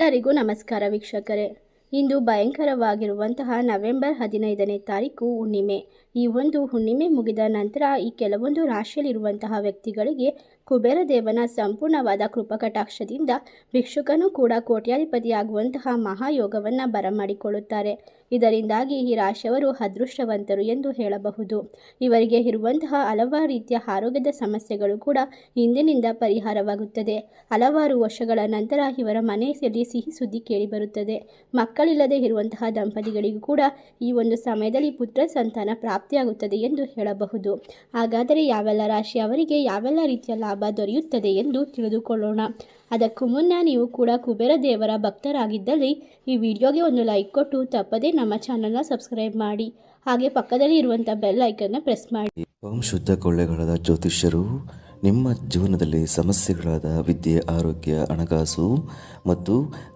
ಎಲ್ಲರಿಗೂ ನಮಸ್ಕಾರ ವೀಕ್ಷಕರೇ. ಇಂದು ಭಯಂಕರವಾಗಿರುವಂತಹ ನವೆಂಬರ್ ಹದಿನೈದನೇ ತಾರೀಕು ಹುಣ್ಣಿಮೆ. ಈ ಒಂದು ಹುಣ್ಣಿಮೆ ಮುಗಿದ ನಂತರ ಈ ಕೆಲವೊಂದು ರಾಶಿಯಲ್ಲಿರುವಂತಹ ವ್ಯಕ್ತಿಗಳಿಗೆ ಕುಬೇರ ದೇವನ ಸಂಪೂರ್ಣವಾದ ಕೃಪಕಟಾಕ್ಷದಿಂದ ಭಿಕ್ಷುಕನು ಕೂಡ ಕೋಟ್ಯಾಧಿಪತಿಯಾಗುವಂತಹ ಮಹಾಯೋಗವನ್ನು ಬರಮಾಡಿಕೊಳ್ಳುತ್ತಾರೆ. ಇದರಿಂದಾಗಿ ಈ ರಾಶಿಯವರು ಅದೃಷ್ಟವಂತರು ಎಂದು ಹೇಳಬಹುದು. ಇವರಿಗೆ ಇರುವಂತಹ ಹಲವಾರು ರೀತಿಯ ಆರೋಗ್ಯದ ಸಮಸ್ಯೆಗಳು ಕೂಡ ಇಂದಿನಿಂದ ಪರಿಹಾರವಾಗುತ್ತದೆ. ಹಲವಾರು ವರ್ಷಗಳ ನಂತರ ಇವರ ಮನೆಯಲ್ಲಿ ಸಿಹಿ ಸುದ್ದಿ ಕೇಳಿಬರುತ್ತದೆ. ಮಕ್ಕಳಿಲ್ಲದೆ ಇರುವಂತಹ ದಂಪತಿಗಳಿಗೂ ಕೂಡ ಈ ಒಂದು ಸಮಯದಲ್ಲಿ ಪುತ್ರ ಸಂತಾನ ಪ್ರಾಪ್ತಿಯಾಗುತ್ತದೆ ಎಂದು ಹೇಳಬಹುದು. ಹಾಗಾದರೆ ಯಾವೆಲ್ಲ ರಾಶಿಯವರಿಗೆ ಯಾವೆಲ್ಲ ರೀತಿಯ ಲಾಭ ದೊರೆಯುತ್ತದೆ ಎಂದು ತಿಳಿದುಕೊಳ್ಳೋಣ. ಅದಕ್ಕೂ ಮುನ್ನ ನೀವು ಕೂಡ ಕುಬೇರ ದೇವರ ಭಕ್ತರಾಗಿದ್ದಲ್ಲಿ ಈ ವಿಡಿಯೋಗೆ ಒಂದು ಲೈಕ್ ಕೊಟ್ಟು ತಪ್ಪದೇ ನಮ್ಮ ಚಾನಲ್ನ ಸಬ್ಸ್ಕ್ರೈಬ್ ಮಾಡಿ. ಹಾಗೆ ಪಕ್ಕದಲ್ಲಿ ಇರುವಂಥ ಬೆಲ್ ಐಕನ್ನ ಪ್ರೆಸ್ ಮಾಡಿ. ಓಂ ಶುದ್ಧ ಕೊಳ್ಳೆಗಳಾದ ಜ್ಯೋತಿಷ್ಯರು, ನಿಮ್ಮ ಜೀವನದಲ್ಲಿ ಸಮಸ್ಯೆಗಳಾದ ವಿದ್ಯೆ, ಆರೋಗ್ಯ, ಹಣಕಾಸು ಮತ್ತು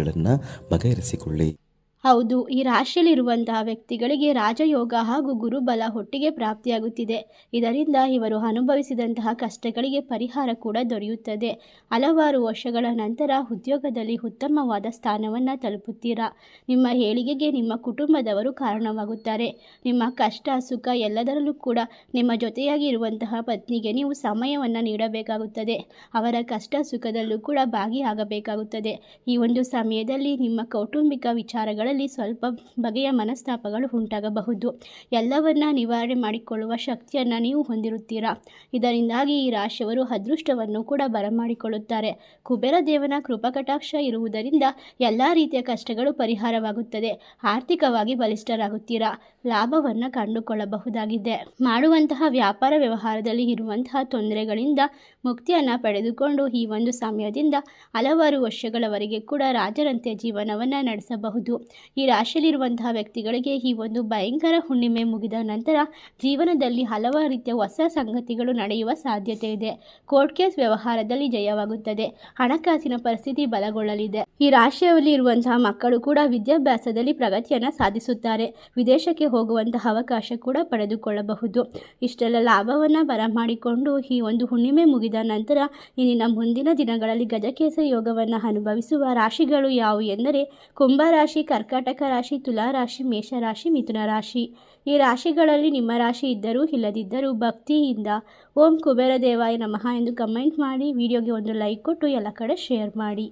ಸಮಸ್ಯೆಗಳನ್ನು ಬಗೆಹರಿಸಿಕೊಳ್ಳಿ. ಹೌದು, ಈ ರಾಶಿಯಲ್ಲಿರುವಂತಹ ವ್ಯಕ್ತಿಗಳಿಗೆ ರಾಜಯೋಗ ಹಾಗೂ ಗುರುಬಲ ಒಟ್ಟಿಗೆ ಪ್ರಾಪ್ತಿಯಾಗುತ್ತಿದೆ. ಇದರಿಂದ ಇವರು ಅನುಭವಿಸಿದಂತಹ ಕಷ್ಟಗಳಿಗೆ ಪರಿಹಾರ ಕೂಡ ದೊರೆಯುತ್ತದೆ. ಹಲವಾರು ವರ್ಷಗಳ ನಂತರ ಉದ್ಯೋಗದಲ್ಲಿ ಉತ್ತಮವಾದ ಸ್ಥಾನವನ್ನು ತಲುಪುತ್ತೀರಾ? ನಿಮ್ಮ ಏಳಿಗೆಗೆ ನಿಮ್ಮ ಕುಟುಂಬದವರು ಕಾರಣವಾಗುತ್ತಾರೆ. ನಿಮ್ಮ ಕಷ್ಟ, ಸುಖ ಎಲ್ಲದರಲ್ಲೂ ಕೂಡ ನಿಮ್ಮ ಜೊತೆಯಾಗಿ ಇರುವಂತಹ ಪತ್ನಿಗೆ ನೀವು ಸಮಯವನ್ನು ನೀಡಬೇಕಾಗುತ್ತದೆ. ಅವರ ಕಷ್ಟ, ಸುಖದಲ್ಲೂ ಕೂಡ ಭಾಗಿಯಾಗಬೇಕಾಗುತ್ತದೆ. ಈ ಒಂದು ಸಮಯದಲ್ಲಿ ನಿಮ್ಮ ಕೌಟುಂಬಿಕ ವಿಚಾರಗಳಲ್ಲಿ ಸ್ವಲ್ಪ ಬಗೆಯ ಮನಸ್ತಾಪಗಳು ಉಂಟಾಗಬಹುದು. ಎಲ್ಲವನ್ನ ನಿವಾರಣೆ ಮಾಡಿಕೊಳ್ಳುವ ಶಕ್ತಿಯನ್ನು ನೀವು ಹೊಂದಿರುತ್ತೀರಾ? ಇದರಿಂದಾಗಿ ಈ ರಾಶಿಯವರು ಅದೃಷ್ಟವನ್ನು ಕೂಡ ಬರಮಾಡಿಕೊಳ್ಳುತ್ತಾರೆ. ಕುಬೇರ ದೇವನ ಕೃಪಕಟಾಕ್ಷ ಇರುವುದರಿಂದ ಎಲ್ಲ ರೀತಿಯ ಕಷ್ಟಗಳು ಪರಿಹಾರವಾಗುತ್ತದೆ. ಆರ್ಥಿಕವಾಗಿ ಬಲಿಷ್ಠರಾಗುತ್ತೀರಾ? ಲಾಭವನ್ನು ಕಂಡುಕೊಳ್ಳಬಹುದಾಗಿದೆ. ಮಾಡುವಂತಹ ವ್ಯಾಪಾರ ವ್ಯವಹಾರದಲ್ಲಿ ಇರುವಂತಹ ತೊಂದರೆಗಳಿಂದ ಮುಕ್ತಿಯನ್ನು ಪಡೆದುಕೊಂಡು ಈ ಒಂದು ಸಮಯದಿಂದ ಹಲವಾರು ವರ್ಷಗಳವರೆಗೆ ಕೂಡ ರಾಜರಂತೆ ಜೀವನವನ್ನು ನಡೆಸಬಹುದು. ಈ ರಾಶಿಯಲ್ಲಿರುವಂತಹ ವ್ಯಕ್ತಿಗಳಿಗೆ ಈ ಒಂದು ಭಯಂಕರ ಹುಣ್ಣಿಮೆ ಮುಗಿದ ನಂತರ ಜೀವನದಲ್ಲಿ ಹಲವಾರು ರೀತಿಯ ಹೊಸ ಸಂಗತಿಗಳು ನಡೆಯುವ ಸಾಧ್ಯತೆ ಇದೆ. ಕೋರ್ಟ್ ಕೇಸ್ ವ್ಯವಹಾರದಲ್ಲಿ ಜಯವಾಗುತ್ತದೆ. ಹಣಕಾಸಿನ ಪರಿಸ್ಥಿತಿ ಬಲಗೊಳ್ಳಲಿದೆ. ಈ ರಾಶಿಯಲ್ಲಿ ಇರುವಂತಹ ಮಕ್ಕಳು ಕೂಡ ವಿದ್ಯಾಭ್ಯಾಸದಲ್ಲಿ ಪ್ರಗತಿಯನ್ನು ಸಾಧಿಸುತ್ತಾರೆ. ವಿದೇಶಕ್ಕೆ ಹೋಗುವಂತಹ ಅವಕಾಶ ಕೂಡ ಪಡೆದುಕೊಳ್ಳಬಹುದು. ಇಷ್ಟೆಲ್ಲ ಲಾಭವನ್ನು ಬರಮಾಡಿಕೊಂಡು ಈ ಒಂದು ಹುಣ್ಣಿಮೆ ಮುಗಿದ ನಂತರ ಇಂದಿನ ಮುಂದಿನ ದಿನಗಳಲ್ಲಿ ಗಜಕೇಸ ಯೋಗವನ್ನು ಅನುಭವಿಸುವ ರಾಶಿಗಳು ಯಾವುವು ಎಂದರೆ ಕುಂಭರಾಶಿ ಕರ್ಕಾಟಕ ರಾಶಿ, ತುಲಾ ರಾಶಿ ಮೇಷರಾಶಿ ಮಿಥುನ ರಾಶಿ. ಈ ರಾಶಿಗಳಲ್ಲಿ ನಿಮ್ಮ ರಾಶಿ ಇದ್ದರೂ ಇಲ್ಲದಿದ್ದರೂ ಭಕ್ತಿಯಿಂದ ಓಂ ಕುಬೇರ ದೇವಾಯ ನಮಃ ಎಂದು ಕಮೆಂಟ್ ಮಾಡಿ, ವಿಡಿಯೋಗೆ ಒಂದು ಲೈಕ್ ಕೊಟ್ಟು ಎಲ್ಲ ಕಡೆ ಶೇರ್ ಮಾಡಿ.